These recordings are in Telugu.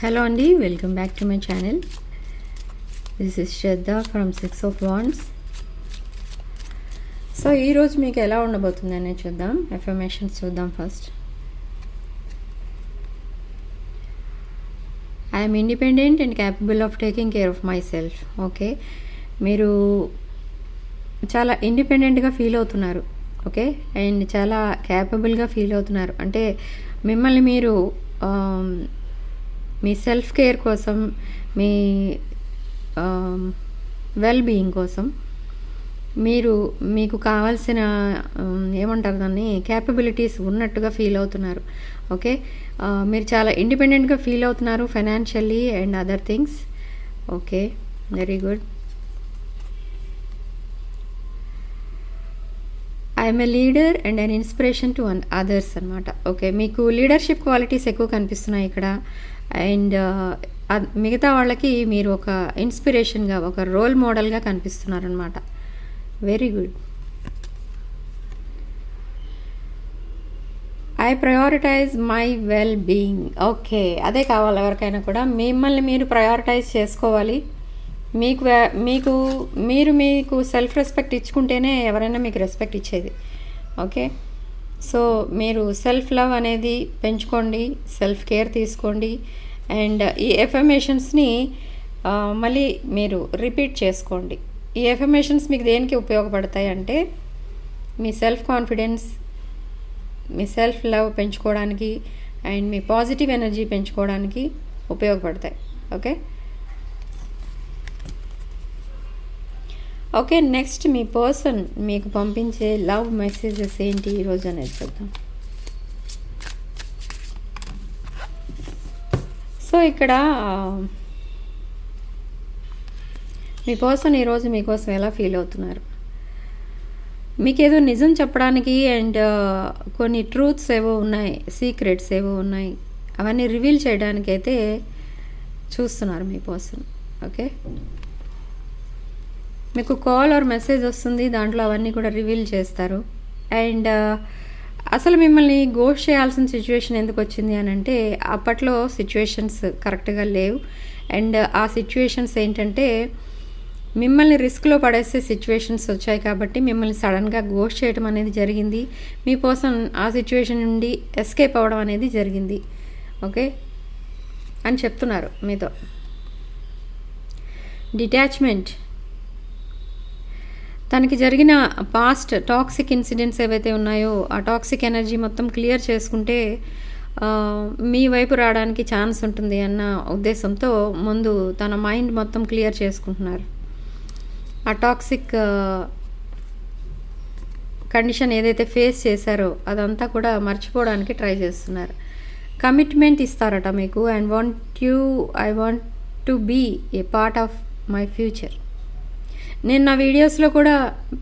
హలో అండి welcome back to my channel this is Shraddha from six of wands so ఈరోజు మీకు ఎలా ఉండబోతుంది అనేది చూద్దాం. ఎఫర్మేషన్స్ చూద్దాం first I'm independent and capable of taking care of myself okay మీరు చాలా ఇండిపెండెంట్గా ఫీల్ అవుతున్నారు. ఓకే అండ్ చాలా క్యాపబుల్గా ఫీల్ అవుతున్నారు. అంటే మిమ్మల్ని మీరు um, మీ సెల్ఫ్ కేర్ కోసం మీ వెల్ బీయింగ్ కోసం మీరు మీకు కావాల్సిన ఏమంటారు దాన్ని క్యాపబిలిటీస్ ఉన్నట్టుగా ఫీల్ అవుతున్నారు. ఓకే మీరు చాలా ఇండిపెండెంట్గా ఫీల్ అవుతున్నారు financially and other things okay very good I'm a leader and an inspiration to an others అనమాట ఓకే మీకు లీడర్షిప్ క్వాలిటీస్ ఎక్కువ కనిపిస్తున్నాయి ఇక్కడ. అండ్ మిగతా వాళ్ళకి మీరు ఒక ఇన్స్పిరేషన్గా ఒక రోల్ మోడల్గా కనిపిస్తున్నారనమాట very good I prioritise my well being okay అదే కావాలి ఎవరికైనా కూడా. మిమ్మల్ని మీరు ప్రయారిటైజ్ చేసుకోవాలి. మీకు మీకు మీరు మీకు సెల్ఫ్ రెస్పెక్ట్ ఇచ్చుకుంటేనే ఎవరైనా మీకు రెస్పెక్ట్ ఇచ్చేది. ఓకే సో మీరు సెల్ఫ్ లవ్ అనేది పెంచుకోండి సెల్ఫ్ కేర్ తీసుకోండి అండ్ ఈ ఎఫర్మేషన్స్ని మళ్ళీ మీరు రిపీట్ చేసుకోండి. ఈ ఎఫర్మేషన్స్ మీకు దేనికి ఉపయోగపడతాయి అంటే మీ సెల్ఫ్ కాన్ఫిడెన్స్ మీ సెల్ఫ్ లవ్ పెంచుకోవడానికి అండ్ మీ పాజిటివ్ ఎనర్జీ పెంచుకోవడానికి ఉపయోగపడతాయి. ఓకే? ఓకే నెక్స్ట్ మీ పర్సన్ మీకు పంపించే లవ్ మెసేజెస్ ఏంటి? ఈరోజు అనేది చూద్దాం సో ఇక్కడ మీ పర్సన్ ఈరోజు మీకోసం ఎలా ఫీల్ అవుతున్నారు? మీకు ఏదో నిజం చెప్పడానికి అండ్ కొన్ని ట్రూత్స్ ఏవో ఉన్నాయి సీక్రెట్స్ ఏవో ఉన్నాయి అవన్నీ రివీల్ చేయడానికైతే చూస్తున్నారు మీ పర్సన్. ఓకే? మీకు కాల్ ఆర్ మెసేజ్ వస్తుంది దాంట్లో అవన్నీ కూడా రివీల్ చేస్తారు. అండ్ uh, అసలు మిమ్మల్ని గోష్ చేయాల్సిన సిచ్యువేషన్ ఎందుకు వచ్చింది అని అంటే అప్పట్లో సిచ్యువేషన్స్ కరెక్ట్గా లేవు. అండ్ uh, ఆ సిచ్యువేషన్స్ ఏంటంటే మిమ్మల్ని రిస్క్లో పడేసే సిచ్యువేషన్స్ వచ్చాయి కాబట్టి మిమ్మల్ని సడన్గా గోష్ చేయడం అనేది జరిగింది. మీ కోసం ఆ సిచ్యువేషన్ నుండి ఎస్కేప్ అవ్వడం అనేది జరిగింది. ఓకే అని చెప్తున్నారు మీతో. డిటాచ్మెంట్ తనకి జరిగిన పాస్ట్ టాక్సిక్ ఇన్సిడెంట్స్ ఏవైతే ఉన్నాయో ఆ టాక్సిక్ ఎనర్జీ మొత్తం క్లియర్ చేసుకుంటే మీ వైపు రావడానికి ఛాన్స్ ఉంటుంది అన్న ఉద్దేశంతో ముందు తన మైండ్ మొత్తం క్లియర్ చేసుకుంటున్నారు. ఆ టాక్సిక్ కండిషన్ ఏదైతే ఫేస్ చేశారో అదంతా కూడా మర్చిపోవడానికి ట్రై చేస్తున్నారు. కమిట్మెంట్ ఇస్తారట మీకు and want you I want to be a part of my future నేను నా వీడియోస్లో కూడా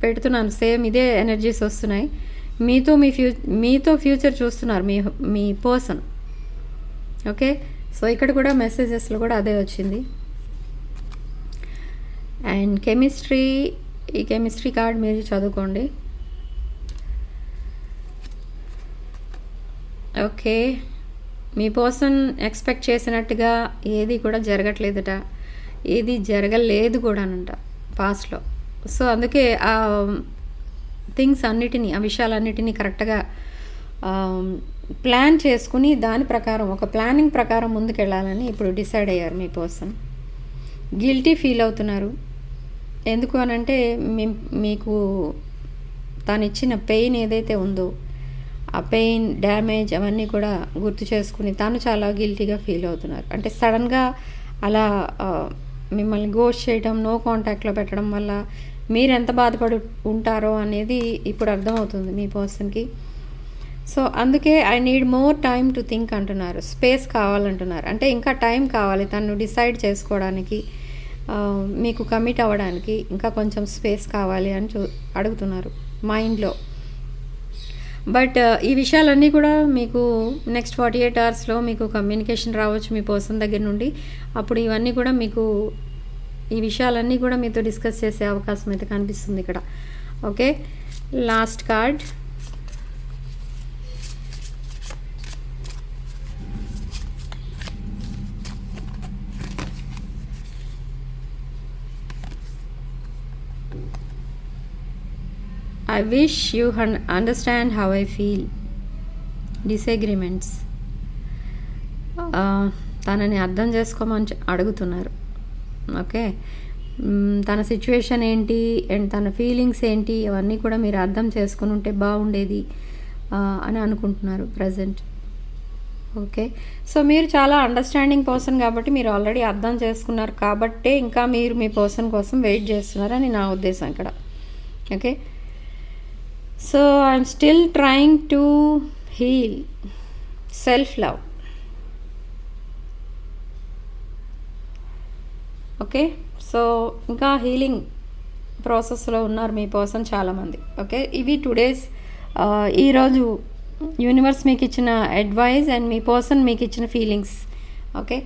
పెడుతున్నాను. సేమ్ ఇదే ఎనర్జీస్ వస్తున్నాయి. మీతో మీ ఫ్యూ మీతో ఫ్యూచర్ చూస్తున్నారు. మీ మీ పర్సన్ ఓకే సో ఇక్కడ కూడా మెసేజెస్లో కూడా అదే వచ్చింది. అండ్ కెమిస్ట్రీ ఈ కెమిస్ట్రీ కార్డ్ మీరు చదువుకోండి. ఓకే మీ పర్సన్ ఎక్స్పెక్ట్ చేసినట్టుగా ఏది కూడా జరగట్లేదట. ఏది జరగలేదు కూడానంట. పాస్ట్లో సో అందుకే um, ఆ థింగ్స్ అన్నిటినీ ఆ విషయాలన్నిటినీ కరెక్ట్గా ప్లాన్ um, చేసుకుని దాని ప్రకారం ఒక ప్లానింగ్ ప్రకారం ముందుకెళ్ళాలని ఇప్పుడు డిసైడ్ అయ్యారు మీ పర్సన్ గిల్టీ ఫీల్ అవుతున్నారు. ఎందుకు అనంటే మీ మీకు తాను ఇచ్చిన పెయిన్ ఏదైతే ఉందో ఆ పెయిన్ డ్యామేజ్ అవన్నీ కూడా గుర్తు చేసుకుని తాను చాలా గిల్టీగా ఫీల్ అవుతున్నారు. అంటే సడన్గా అలా uh, మిమ్మల్ని గోష్ చేయడం నో కాంటాక్ట్లో పెట్టడం వల్ల మీరు ఎంత బాధపడి ఉంటారో అనేది ఇప్పుడు అర్థమవుతుంది మీ పర్సన్కి సో అందుకే I need more time to think అంటున్నారు. స్పేస్ కావాలంటున్నారు. అంటే ఇంకా టైం కావాలి తను డిసైడ్ చేసుకోవడానికి మీకు కమిట్ అవ్వడానికి ఇంకా కొంచెం స్పేస్ కావాలి అని చూ అడుగుతున్నారు. మైండ్లో బట్ uh, ఈ విషయాలన్నీ కూడా మీకు నెక్స్ట్ ఫార్టీ ఎయిట్ అవర్స్లో మీకు కమ్యూనికేషన్ రావచ్చు మీ పర్సన్ దగ్గర నుండి. అప్పుడు ఇవన్నీ కూడా మీకు ఈ విషయాలన్నీ కూడా మీతో డిస్కస్ చేసే అవకాశం అయితే కనిపిస్తుంది ఇక్కడ. Okay last card I wish you understand how I feel disagreements తనని అర్థం చేసుకోమని అడుగుతున్నారు. ఓకే? తన సిచ్యువేషన్ ఏంటి? అండ్ తన ఫీలింగ్స్ ఏంటి? అవన్నీ కూడా మీరు అర్థం చేసుకుని ఉంటే బాగుండేది అని అనుకుంటున్నారు ప్రజెంట్ ఓకే? సో మీరు చాలా అండర్స్టాండింగ్ పర్సన్ కాబట్టి మీరు ఆల్రెడీ అర్థం చేసుకున్నారు కాబట్టే ఇంకా మీరు మీ పర్సన్ కోసం వెయిట్ చేస్తున్నారని నా ఉద్దేశం ఇక్కడ. Okay? So I'm still trying to heal self love okay so ఇంకా హీలింగ్ ప్రాసెస్లో ఉన్నారు మీ పర్సన్ చాలామంది. ఓకే ఇవి టుడేస్ ఈరోజు యూనివర్స్ మీకు ఇచ్చిన అడ్వైజ్ అండ్ మీ పర్సన్ మీకు ఇచ్చిన ఫీలింగ్స్ ఓకే